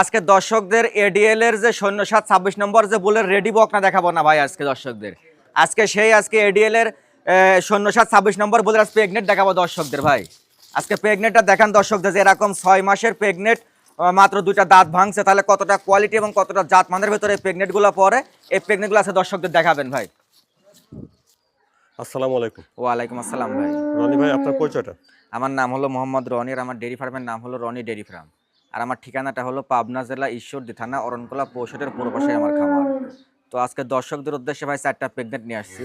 আজকে দর্শকদের এডিএল এর যে সৈন্য সাত ছাব্বিশ নম্বর যে বুলের রেডি বকনা দেখাবো না ভাই আজকে দর্শকদের। আজকে সেই আজকে এডিএল এর সৈন্য সাত ছাব্বিশ নম্বর বুলের আজ প্রেগনেট দেখাবো দর্শকদের ভাই। আজকে প্রেগনেটটা দেখান দর্শকদের যে এরকম ছয় মাসের প্রেগনেট মাত্র দুইটা দাঁত ভাঙছে তাহলে কতটা কোয়ালিটি এবং কতটা জাত মানের ভেতরে এই প্রেগনেটগুলো পরে এই প্রেগনেটগুলো আছে দর্শকদের দেখাবেন ভাই। আসসালামু আলাইকুম। ওয়ালাইকুম আসসালাম ভাই। রনি ভাই আপনার পরিচয়টা? আমার নাম হলো মোহাম্মদ রনির আমার ডেরি ফার্মের নাম হলো রনি ডেরি ফার্ম আর আমার ঠিকানাটা হলো পাবনা জেলা ঈশ্বরদী থানা অরণকোলা পৌষটের পূর্ব পাশে আমার খামার। তো আজকে দর্শকদের উদ্দেশ্যে ভাই চারটা প্রেগনেন্ট নিয়ে আসছি।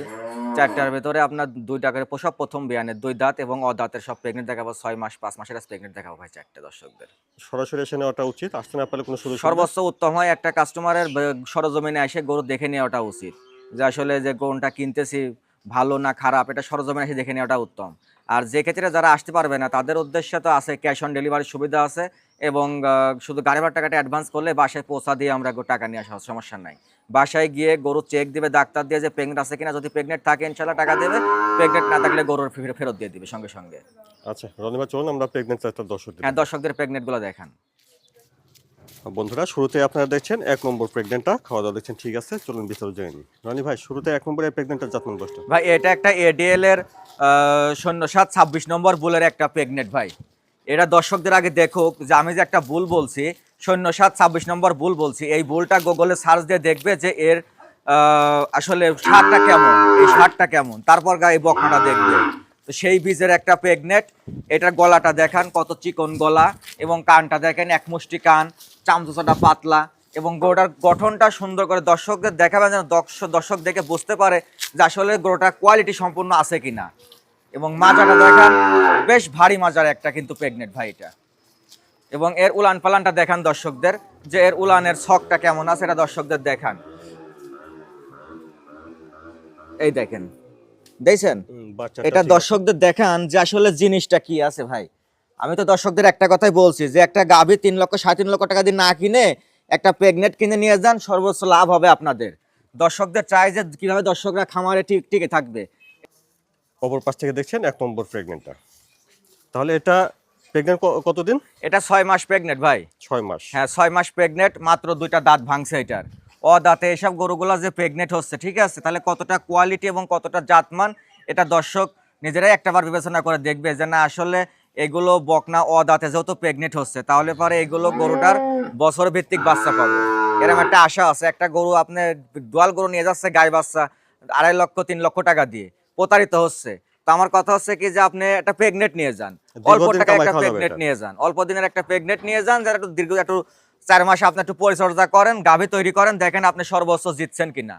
চারটার ভেতরে আপনার দুই টাকার প্রসব প্রথম বিয়ানের দুই দাঁত এবং অদাঁতের সব প্রেগনেন্ট দেখাবো ছয় মাস পাঁচ মাসের প্রেগনেন্ট দেখাবো ভাই চারটে দর্শকদের। সরাসরি এসে নেওয়াটা উচিত আসতে না পারলে কোনো সর্বোচ্চ উত্তম হয় একটা কাস্টমারের সরজমিনে এসে গরু দেখে নেওয়াটা উচিত। যে আসলে যে গরুটা কিনতেছি ভালো না খারাপ এটা সরজমিনে এসে দেখে নেওয়াটা উত্তম। আর যে ক্ষেত্রে যারা আসতে পারবে না তাদের উদ্দেশ্যে তো আছে ক্যাশ অন ডেলিভারির সুবিধা আছে এবং শুধু গাড়ি ভাড়া টাকাটা অ্যাডভান্স করলে বাসায় পৌঁছা দিয়ে আমরা টাকা নিয়ে আসা সমস্যা নাই। বাসায় গিয়ে গরু চেক দিবে ডাক্তার দিয়ে যে প্রেগনেন্ট আছে কিনা যদি প্রেগনেন্ট থাকে ইনশাল্লাহ টাকা দেবে। প্রেগনেন্ট না থাকলে গরুর ফেরত দিয়ে দিবে সঙ্গে সঙ্গে। আচ্ছা রনি চলুন আমরা প্রেগনেন্ট দর্শক হ্যাঁ দর্শকদের প্রেগনেন্টগুলো দেখান। বন্ধুরা, শুরুতে আপনারা দেখছেন এক নম্বর প্রেগনেন্টটা খাওয়া দাওয়া দেখছেন, ঠিক আছে, চলুন বিস্তারিত জেনে নিই। রনি ভাই, শুরুতে এক নম্বরে প্রেগনেন্টটা জাতমান বসটা ভাই, এটা একটা এডিএল এর শূন্য সাত ছাব্বিশ নম্বর বুলের একটা প্রেগনেন্ট ভাই। এটা দর্শকদের আগে দেখুক যে আমি যে একটা বুল বলছি, শূন্য সাত ছাব্বিশ নম্বর বুল বলছি, এই বুলটা গুগলে সার্চ দিয়ে দেখবে যে এর আসলে সারটা কেমন, এই সারটা কেমন। তারপর গা এই বকনাটা দেখবে। তো সেই বীজের একটা প্রেগনেট এটার গলাটা দেখান কত চিকন গলা এবং কানটা দেখেন এক মুষ্টি কান। চামচোচাটা পাতলা এবং গরুটার গঠনটা সুন্দর করে দর্শকদের দেখাবেন যেন দর্শক দর্শক দেখে বুঝতে পারে যে আসলে গরুটার কোয়ালিটি সম্পূর্ণ আছে কিনা। এবং মাজাটা দেখান বেশ ভারী মাজার একটা কিন্তু প্রেগনেন্ট ভাই এটা। এবং এর উলান পালানটা দেখান দর্শকদের যে এর উলানের ছকটা কেমন আছে এটা দর্শকদের দেখান। এই দেখেন দেখছেন? এটা দর্শকদের দেখান যে আসলে জিনিসটা কি আছে ভাই। আমি তো দর্শকদের একটা কথাই বলছি যে একটা গাভী তিন লক্ষ সাড়ে তিন লক্ষ টাকা দিয়ে না কিনে একটা প্রেগনেন্ট কিনে নিয়ে যান সর্বোচ্চ লাভ হবে আপনাদের। দর্শকদের চাই যে কীভাবে দর্শকরা খামারে ঠিক টিকে থাকবে। অপর পাশ থেকে দেখছেন এক নম্বর প্রেগনেন্টটা তাহলে এটা প্রেগনেন্ট কতদিন? এটা ছয় মাস প্রেগনেন্ট ভাই। ছয় মাস। হ্যাঁ ছয় মাস প্রেগনেন্ট মাত্র দুইটা দাঁত ভাঙছে এটার। ও দাঁতে এসব গরুগুলো যে প্রেগনেন্ট হচ্ছে ঠিক আছে? তাহলে কতটা কোয়ালিটি এবং কতটা জাতমান এটা দর্শক নিজেরাই একটাবার বিবেচনা করে দেখবে যে না আসলে এগুলো বকনা ও দাঁতে যেহেতু প্রেগনেন্ট হচ্ছে তাহলে পরে এগুলো গরুটার বছর ভিত্তিক বাচ্চা পাবে। এরকম একটা আশা আছে একটা গরু আপনি দোয়াল গরু নিয়ে যাচ্ছে গাই বাচ্চা আড়াই লক্ষ তিন লক্ষ টাকা দিয়ে প্রতারিত হচ্ছে। তো আমার কথা হচ্ছে কি যে আপনি একটা প্রেগনেন্ট নিয়ে যান অল্প কামাই একটা প্রেগনেন্ট নিয়ে যান অল্প দিনের একটা প্রেগনেন্ট নিয়ে যান যারা একটু দীর্ঘ একটু চার মাসে আপনি একটু পরিচর্যা করেন গাভী তৈরি করেন দেখেন আপনি সর্বোচ্চ জিতছেন কিনা।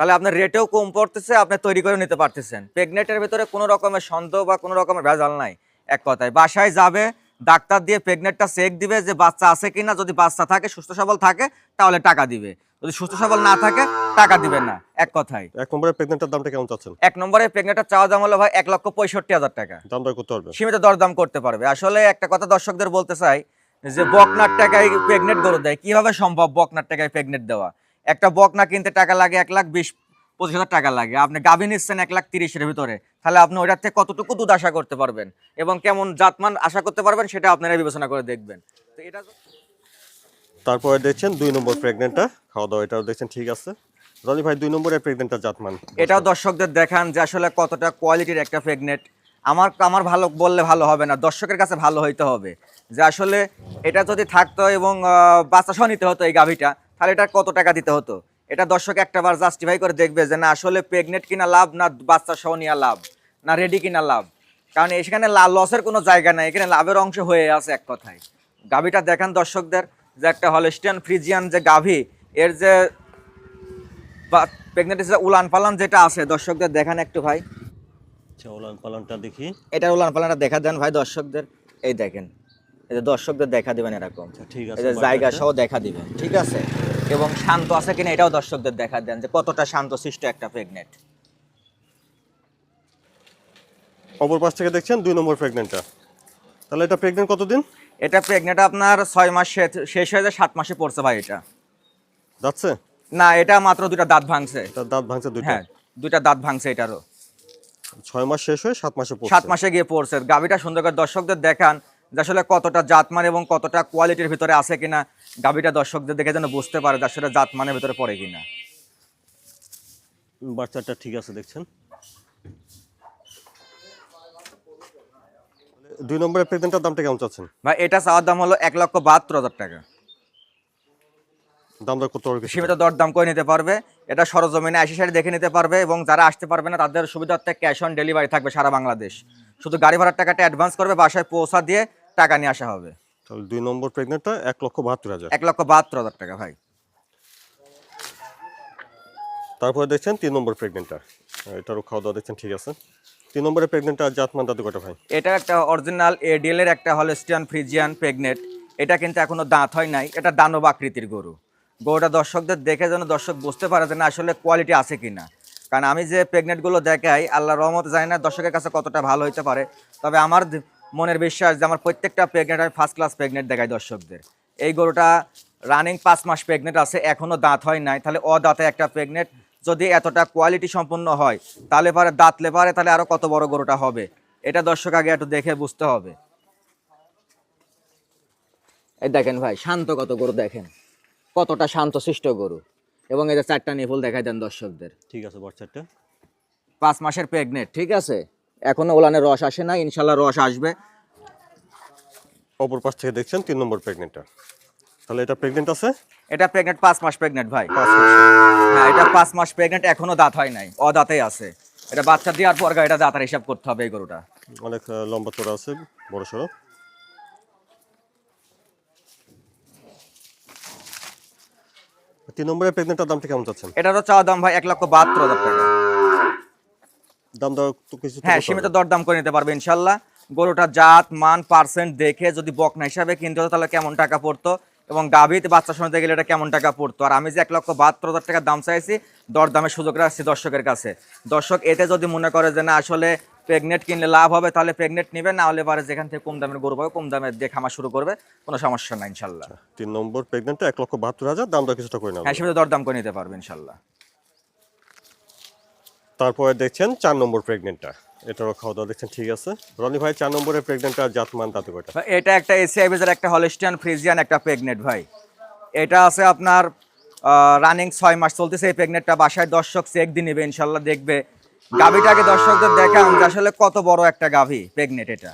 তাহলে আপনার রেটেও কম পড়তেছে আপনি তৈরি করে নিতে পারতেছেন। প্রেগনেন্টের ভিতরে কোনো রকমের সন্দেহ বা কোনো রকমের ভেজাল নাই। এক কথায়। বাসায় যাবে ডাক্তার দিয়ে প্রেগনেন্টটা চেক দিবে যে বাচ্চা আছে কিনা যদি বাচ্চা থাকে সুস্থ সবল থাকে তাহলে টাকা দিবে। যদি সুস্থ সবল না থাকে টাকা দিবে না এক কথায়। এক নম্বরের প্রেগনেন্টটার দামটা কেমন চাচ্ছেন? এক নম্বরে প্রেগনেন্টটা চাওয়া দাম হলো ভাই এক লক্ষ পঁয়ষট্টি হাজার টাকা। দাম দর করতে পারবেন সীমিত দরদাম করতে পারবে। আসলে একটা কথা দর্শকদের বলতে চাই যে বকনার টাকায় প্রেগনেন্ট গরু দেয় কীভাবে সম্ভব বকনার টাকায় প্রেগনেন্ট দেওয়া? একটা বকনা কিনতে টাকা লাগে এক লাখ বিশ পঁচিশ হাজার টাকা লাগে। আপনি গাভী নিচ্ছেন এক লাখ তিরিশের ভিতরে। তাহলে আপনি ওইটার থেকে কতটুকু দুধ আশা করতে পারবেন? এবং কেমন জাতমান আশা করতে পারবেন সেটা আপনারা বিবেচনা করে দেখবেন। তো এটা তারপরে দেখছেন দুই নম্বর প্রেগনেন্টটা খাওয়া দাওয়া এটাও দেখছেন ঠিক আছে। রনি ভাই দুই নম্বরের প্রেগনেন্টটা জাতমান। এটাও দর্শকদের দেখান যে আসলে কতটা কোয়ালিটির একটা প্রেগনেন্ট আমার আমার ভালো বললে ভালো হবে না দর্শকের কাছে ভালো হইতে হবে। যে আসলে এটা যদি থাকতো এবং বাচ্চা সহ নিতে হতো এই গাভীটা তাহলে এটা কত টাকা দিতে হতো? এটা দর্শক একটাবার জাস্টিফাই করে দেখবে যে না আসলে প্রেগনেন্ট কিনা লাভ না বাচ্চা সহ নেওয়া লাভ না রেডি কিনা লাভ। কারণ এখানে লসের কোনো জায়গা নাই এখানে লাভের অংশ হয়ে আছে এক কথায়। গাভীটা দেখান দর্শকদের যে একটা হলস্টিয়ান ফ্রিজিয়ান যে গাভী এর যে বা প্রেগনেন্ট যে উলান পালান যেটা আছে দর্শকদের দেখান একটু ভাই। উলান পালনটা দেখি। এটা উলান পালানটা দেখা দেন ভাই দর্শকদের। এই দেখেন এই যে দর্শকদের দেখা দিবেন এরকম। ঠিক আছে জায়গা সহ দেখা দিবেন ঠিক আছে? এবং শান্ত আছে কিনা এটাও দর্শকদের দেখা দেন যে কতটা শান্ত সৃষ্ট একটা প্রেগনেন্ট অপর পাশ থেকে দেখছেন দুই নম্বর প্রেগনেন্টটা তাহলে এটা প্রেগনেন্ট কতদিন? এটা প্রেগনেন্ট আপনার ছয় মাস শেষ হয়ে যায় সাত মাসে পড়ছে ভাই এটা। যাচ্ছে? না এটা মাত্র দুটা দাঁত ভাঙছে। দাঁত ভাঙছে দুইটা? হ্যাঁ দুইটা দাঁত ভাঙছে এটারও। ছয় মাস শেষ হয়ে সাত মাসে পড়ছে। সাত মাসে গিয়ে পড়ছে। গাভিটা সুন্দর করে দর্শকদের দেখান। যে আসলে কতটা জাতমান এবং কতটা কোয়ালিটির ভিতরে আছে কিনা গাভীটা দর্শকদের দেখে যেন বুঝতে পারে যে আসলে জাতমানের ভিতরে পড়ে কিনা। বাচ্চাটা ঠিক আছে দেখছেন? দুই নম্বরের প্রেগনেন্টটার দামটা কেমন চাচ্ছেন? ভাই এটা চাওয়ার দাম হলো এক লক্ষ বাহাত্তর হাজার টাকা। দাম দর সীমিত দরদাম করে নিতে পারবে। এটা সরজমিনে আশি সারি দেখে নিতে পারবে এবং যারা আসতে পারবে না তাদের সুবিধার্থে ক্যাশ অন ডেলিভারি থাকবে সারা বাংলাদেশ। শুধু গাড়ি ভাড়ার টাকাটা অ্যাডভান্স করবে বাসায় পৌঁছা দিয়ে টাকা নিয়ে আসা হবে। তাহলে দুই নম্বর প্রেগনেন্টটা এক লক্ষ বাহাত্তর হাজার। এক লক্ষ বাহাত্তর হাজার টাকা ভাই। তারপরে দেখছেন তিন নম্বর প্রেগনেন্টটা। এটারও খাওয়া দাওয়া দেখছেন ঠিক আছে। তিন নম্বরের প্রেগনেন্টটা জাতমান দাদু কটা ভাই? এটা একটা অরিজিনাল এডিএল এর একটা হলস্টিয়ান ফ্রিজিয়ান প্রেগনেন্ট এটা কিন্তু এখনও দাঁত হয় নাই। এটা দানব আকৃতির গরু। গরুটা দর্শকদের দেখে যেন দর্শক বুঝতে পারে যে না আসলে কোয়ালিটি আছে কি না কারণ আমি যে প্রেগনেন্টগুলো দেখাই আল্লাহ রহমত জানি না দর্শকের কাছে কতটা ভালো হইতে পারে। তবে আমার মনের বিশ্বাস যে আমার প্রত্যেকটা প্রেগনেন্ট আমি ফার্স্ট ক্লাস প্রেগনেন্ট দেখাই দর্শকদের। এই গরুটা রানিং পাঁচ মাস প্রেগনেন্ট আছে এখনও দাঁত হয় নাই। তাহলে অদাঁতে একটা প্রেগনেন্ট যদি এতটা কোয়ালিটি সম্পন্ন হয় তাহলে পারে দাঁতলে পারে তাহলে আরও কত বড় গরুটা হবে? এটা দর্শক আগে একটু দেখে বুঝতে হবে। এই দেখেন ভাই শান্ত কত গরু দেখেন। কতটা শান্ত শিষ্ট গরু। এবং এই যে চারটা নিপুল দেখাই দেন দর্শকদের। ঠিক আছে বাচ্চাটা পাঁচ মাসের প্রেগনেন্ট ঠিক আছে? এখনও ওলানে রস আসে না ইনশাল্লাহ রস আসবে। অপর পাশ থেকে দেখছেন তিন নম্বর প্রেগনেন্টটা। তাহলে এটা প্রেগনেন্ট আছে? এটা প্রেগনেন্ট পাঁচ মাস প্রেগনেন্ট ভাই। হ্যাঁ এটা পাঁচ মাস প্রেগনেন্ট এখনও দাঁত হয় নাই অদাঁতেই আছে। এটা বাচ্চা দেওয়ার পর এটা দাঁতার হিসাব করতে হবে এই গরুটা। অনেক লম্বা চড়া আছে বড় সড়ো। তিন নম্বরের প্রেগনেন্টটার দামটা কেমন চাচ্ছেন? এটারও চাওয়া দাম ভাই এক লক্ষ বাহাত্তর হাজার টাকা। দাম দর কিছু হ্যাঁ সীমিত দরদাম করে নিতে পারবে ইনশাল্লাহ। গরুটা জাত মান পার্সেন্ট দেখে যদি বকনা হিসাবে কিনতে হতো তাহলে কেমন টাকা পড়তো? এবং গাভীতে বাচ্চা শোনাতে গেলে এটা কেমন টাকা পড়তো? আর আমি যে এক লক্ষ বাহাত্তর হাজার টাকা দাম চাইছি দরদামের সুযোগ রাখছি দর্শকের কাছে। দর্শক এতে যদি মনে করে যে না আসলে প্রেগনেন্ট কিনলে লাভ হবে তাহলে প্রেগনেন্ট নেবে না হলে পারে যেখান থেকে কম দামের গরু পাবে কম দামে দিয়ে খামার শুরু করবে কোনো সমস্যা নাই ইনশাল্লাহ। তিন নম্বর প্রেগনেন্টটা এক লক্ষ বাহাত্তর হাজার দাম দর কিছুটা করে নেওয়া হ্যাঁ সীমিত দরদাম করে নিতে পারবে ইনশাল্লাহ। তারপরে দেখছেন চার নম্বর প্রেগনেন্টটা এটারও খাওয়া দাওয়া দেখছেন, ঠিক আছে। রনি ভাই, চার নম্বরের প্রেগনেন্টটা জাতমান দাঁতে কয়টা? এটা একটা এসিআই একটা হলিস্টিয়ান ফ্রিজিয়ান একটা প্রেগনেন্ট ভাই। এটা আছে আপনার রানিং ছয় মাস চলতেছে এই প্রেগনেন্টটা বাসায় দর্শক চেক দিয়ে নেবে, ইনশাল্লাহ দেখবে। গাভীটাকে দর্শকদের দেখান যে আসলে কত বড় একটা গাভী প্রেগনেন্ট এটা।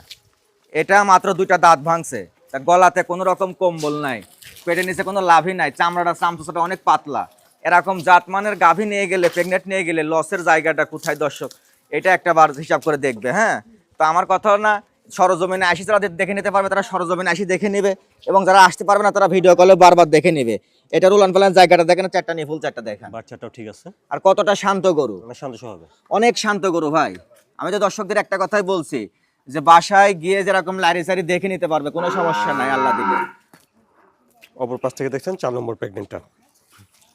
এটা মাত্র দুইটা দাঁত ভাঙছে। গলাতে কোনো রকম কম্বল নাই। পেটের নিচে কোনো লাভই নাই। চামড়াটা চামচুসাটা অনেক পাতলা। এরকম জাতমানের গাভী নিয়ে গেলে প্রেগনেন্ট নিয়ে গেলে লসের জায়গাটা কোথায় দর্শক? এটা একটা বার হিসাব করে দেখবে হ্যাঁ? তো আমার কথা না সরজমিনে আসি যারা দেখে নিতে পারবে তারা সরজমিনে আসি দেখে নেবে এবং যারা আসতে পারবে না তারা ভিডিও কলে বারবার দেখে নেবে। এটা রুলান পালান জায়গাটা দেখেন চারটা নিয়ে ফুল চারটা দেখেন। বাচ্চাটাও ঠিক আছে। আর কতটা শান্ত গরু? শান্ত হবে। অনেক শান্ত গরু ভাই। আমি তো দর্শকদের একটা কথাই বলছি যে বাসায় গিয়ে যেরকম লারি সারি দেখে নিতে পারবে কোনো সমস্যা নাই আল্লাহ দিলে অপর পাশ থেকে দেখছেন চার নম্বর প্রেগনেন্টটা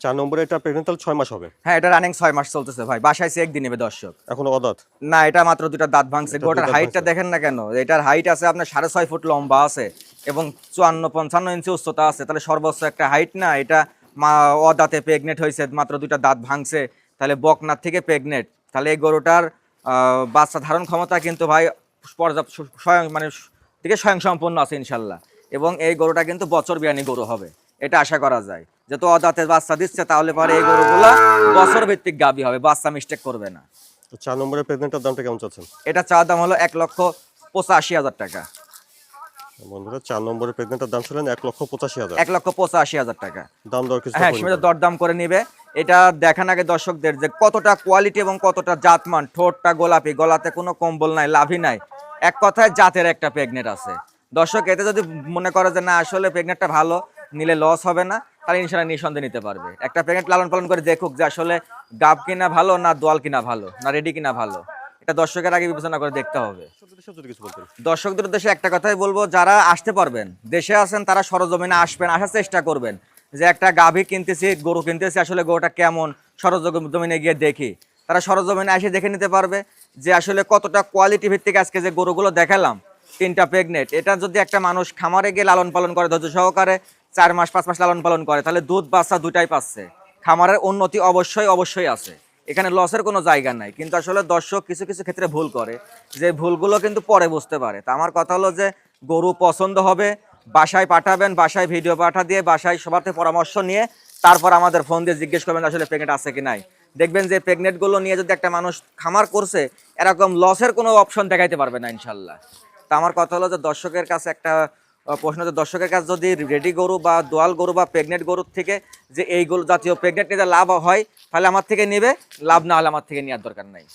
চার নম্বরে এটা প্রেগনেন্ট তাহলে ছয় মাস হবে। হ্যাঁ এটা রানিং ছয় মাস চলতেছে ভাই। বাসায় চেক দিয়ে নেবে দর্শক। এখনও অদাত না এটা মাত্র দুটা দাঁত ভাঙছে। গোটার হাইটটা দেখেন না কেন? এটার হাইট আছে আপনার সাড়ে ছয় ফুট লম্বা আছে এবং চুয়ান্ন পঞ্চান্ন ইঞ্চি উচ্চতা আছে। তাহলে সর্বোচ্চ একটা হাইট না এটা মা অদাঁতে প্রেগনেন্ট হয়েছে মাত্র দুইটা দাঁত ভাঙছে। তাহলে বকনার থেকে প্রেগনেন্ট তাহলে এই গরুটার বাচ্চা ধারণ ক্ষমতা কিন্তু ভাই পর্যাপ্ত স্বয়ং মানে থেকে স্বয়ং সম্পন্ন আছে ইনশাল্লাহ। এবং এই গরুটা কিন্তু বছর বিয়ানি গরু হবে। এটা আশা করা যায়। যেহেতু অদাঁতে বাচ্চা দিচ্ছে তাহলে পরে এই গরুগুলা বছর ভিত্তিক গাবি হবে বাচ্চা মিস্টেক করবে না। তো চার নম্বরের প্রেগনেন্টটার দামটা কেমন চাচ্ছেন? এটা চা দাম হলো এক লক্ষ পঁচাশি হাজার টাকা। বন্ধুরা চার নম্বরের প্রেগনেন্টটার দাম ছিলেন এক লক্ষ পঁচাশি হাজার। এক লক্ষ পঁচাশি হাজার টাকা। দাম দর কিছু হ্যাঁ সীমিত দরদাম করে নিবে। এটা দেখান আগে দর্শকদের যে কতটা কোয়ালিটি এবং কতটা জাতমান। ঠোঁটটা গোলাপি গলাতে কোনো কম্বল নাই লাভই নাই। এক কথায় জাতের একটা প্রেগনেন্ট আছে। দর্শক এতে যদি মনে করে যে না আসলে প্রেগনেন্টটা ভালো নিলে লস হবে না, তাহলে ইনশাল্লাহ নিঃসন্দেহে নিতে পারবে। একটা প্রেগনেন্ট লালন পালন করে দেখুক যে আসলে গাব কিনা ভালো না দোয়াল কিনা ভালো, না রেডি কিনা ভালো। এটা দর্শকের আগে বিবেচনা করে দেখতে হবে। দর্শকদের উদ্দেশ্যে একটা কথাই বলব, যারা আসতে পারবেন, দেশে আছেন, তারা সরজমিনে আসবেন, আসার চেষ্টা করবেন। যে একটা গাভী কিনতেছি, গরু কিনতেছি, আসলে গরুটা কেমন, সরজমিনে গিয়ে দেখি। তারা সরজমিনে এসে দেখে নিতে পারবে যে আসলে কতটা কোয়ালিটি ভিত্তিক আজকে যে গরুগুলো দেখালাম, তিনটা প্রেগনেন্ট এটা যদি একটা মানুষ খামারে গিয়ে লালন পালন করে ধৈর্য সহকারে চার মাস, পাঁচ মাস লালন পালন করে, তাহলে দুধ, বাচ্চা দুটাই পাচ্ছে। খামারের উন্নতি অবশ্যই অবশ্যই আছে। এখানে লসের কোনো জায়গা নাই। কিন্তু আসলে দর্শক কিছু কিছু ক্ষেত্রে ভুল করে। যে ভুলগুলো কিন্তু পরে বুঝতে পারে। তা আমার কথা হলো যে, গরু পছন্দ হবে, বাসায় পাঠাবেন, বাসায় ভিডিও পাঠা দিয়ে, বাসায় সবাতে পরামর্শ নিয়ে, তারপর আমাদের ফোন দিয়ে জিজ্ঞেস করবেন আসলে প্রেগনেন্ট আছে কি নাই। দেখবেন যে প্রেগনেন্টগুলো নিয়ে যদি একটা মানুষ খামার করছে, এরকম লসের কোনো অপশন দেখাইতে পারবে না, ইনশাল্লাহ। তা আমার কথা হলো যে, দর্শকের কাছে একটা প্রশ্ন যে দর্শকের কাছে যদি রেডি গরু বা দোয়াল গরু বা প্রেগনেন্ট গরুর থেকে যে এই গরু জাতীয় প্রেগনেন্ট নিতে লাভ হয়, তাহলে আমার থেকে নেবে? লাভ না হলে আমার থেকে নেওয়ার দরকার নাই।